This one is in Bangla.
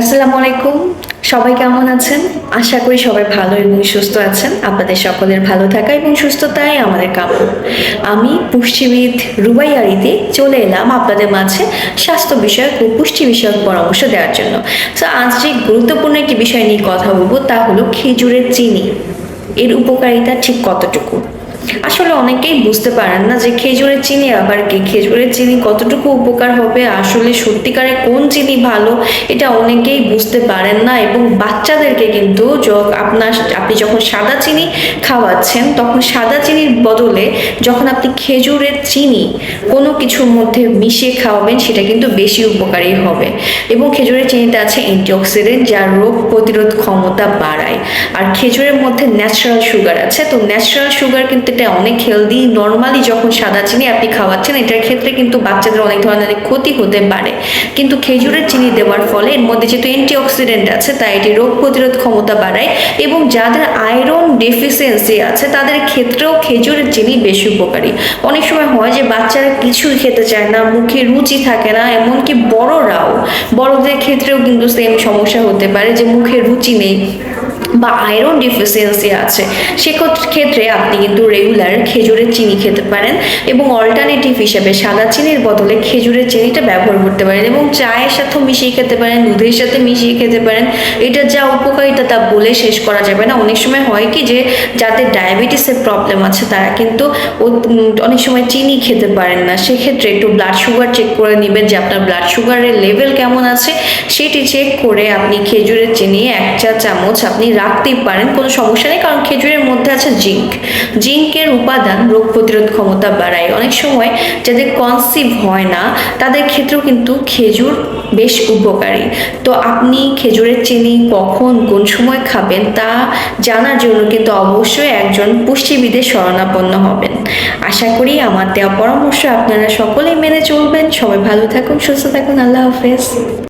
আসসালামু আলাইকুম। সবাই কেমন আছেন? আশা করি সবাই ভালো এবং সুস্থ আছেন। আপনাদের সকলের ভালো থাকা এবং সুস্থতাই আমাদের কাম্য। আমি পুষ্টিবিদ রুবাইয়ারিতে চলে এলাম আপনাদের মাঝে স্বাস্থ্য বিষয়ক ও পুষ্টি বিষয়ক পরামর্শ দেওয়ার জন্য। তো আজ যে গুরুত্বপূর্ণ একটি বিষয় নিয়ে কথা বলব তা হলো খেজুরের চিনি। এর উপকারিতা ঠিক কতটুকু? আসলে অনেকেই বুঝতে পারেন না যে খেজুরের চিনি আবার কি? খেজুরের চিনি কতটুকু উপকার হবে? আসলে সত্যিকারে কোন চিনি ভালো? এটা অনেকেই বুঝতে পারেন না এবং বাচ্চাদেরকে কিন্তু আপনার, আপনি যখন সাদা চিনি খাওয়াচ্ছেন, তখন সাদা চিনির বদলে যখন আপনি খেজুরের চিনি কোনো কিছুর মধ্যে মিশিয়ে খাওয়াবেন, সেটা কিন্তু বেশি উপকারী হবে। এবং খেজুরের চিনিতে আছে অ্যান্টিঅক্সিডেন্ট যা রোগ প্রতিরোধ ক্ষমতা বাড়ায়। আর খেজুরের মধ্যে ন্যাচারাল সুগার আছে, তো ন্যাচারাল সুগার কিন্তু এটা অনেক হেলদি নর্মালি যখন সাদা চিনি আপনি খাওয়াচ্ছেন, এটার ক্ষেত্রে কিন্তু বাচ্চাদের অনেক ধরনের ক্ষতি হতে পারে। কিন্তু খেজুরের চিনি দেওয়ার ফলে এর মধ্যে যেহেতু অ্যান্টিঅক্সিডেন্ট আছে, তাই এটি রোগ প্রতিরোধ ক্ষমতা বাড়ায় এবং যাদের আয়রন ডেফিসিয়েন্সি আছে, তাদের ক্ষেত্রেও খেজুরের চিনি বেশি উপকারী। অনেক সময় হয় যে বাচ্চারা কিছুই খেতে চায় না, মুখে রুচি থাকে না, এমনকি বড়রাও, বড়দের ক্ষেত্রেও কিন্তু সেম সমস্যা হতে পারে যে মুখে রুচি নেই। বা আয়রন ডিফিসিয়েন্সি আছে, সেক্ষেত্রে আপনি কিন্তু রেগুলার খেজুরের চিনি খেতে পারেন এবং অল্টারনেটিভ হিসেবে সাদা চিনির বদলে খেজুরের চিনিটা ব্যবহার করতে পারেন এবং চায়ের সাথেও মিশিয়ে খেতে পারেন, দুধের সাথে মিশিয়ে খেতে পারেন। এটা যা উপকারিতা তা বলে শেষ করা যাবে না। অনেক সময় হয় কি যে, যাদের ডায়াবেটিসের প্রবলেম আছে, তারা কিন্তু অনেক সময় চিনি খেতে পারেন না। সেক্ষেত্রে একটু ব্লাড সুগার চেক করে নেবেন যে আপনার ব্লাড সুগারের লেভেল কেমন আছে। সেটি চেক করে আপনি খেজুরের চিনি এক চা চামচ আপনি রাখতেই পারেন, কোনো সমস্যা নেই, কারণ খেজুরের মধ্যে আছে জিঙ্ক। জিঙ্কের উপাদান রোগ প্রতিরোধ ক্ষমতা বাড়ায়। অনেক সময় যাদের কনসিভ হয় না, তাদের ক্ষেত্রেও কিন্তু খেজুর বেশ উপকারী। তো আপনি খেজুরের চিনি কখন, কোন সময় খাবেন, তা জানার জন্য কিন্তু অবশ্যই একজন পুষ্টিবিদের শরণাপন্ন হবেন। আশা করি আমার দেওয়া পরামর্শ আপনারা সকলেই মেনে চলবেন। সবাই ভালো থাকুন, সুস্থ থাকুন, আল্লাহ হাফেজ।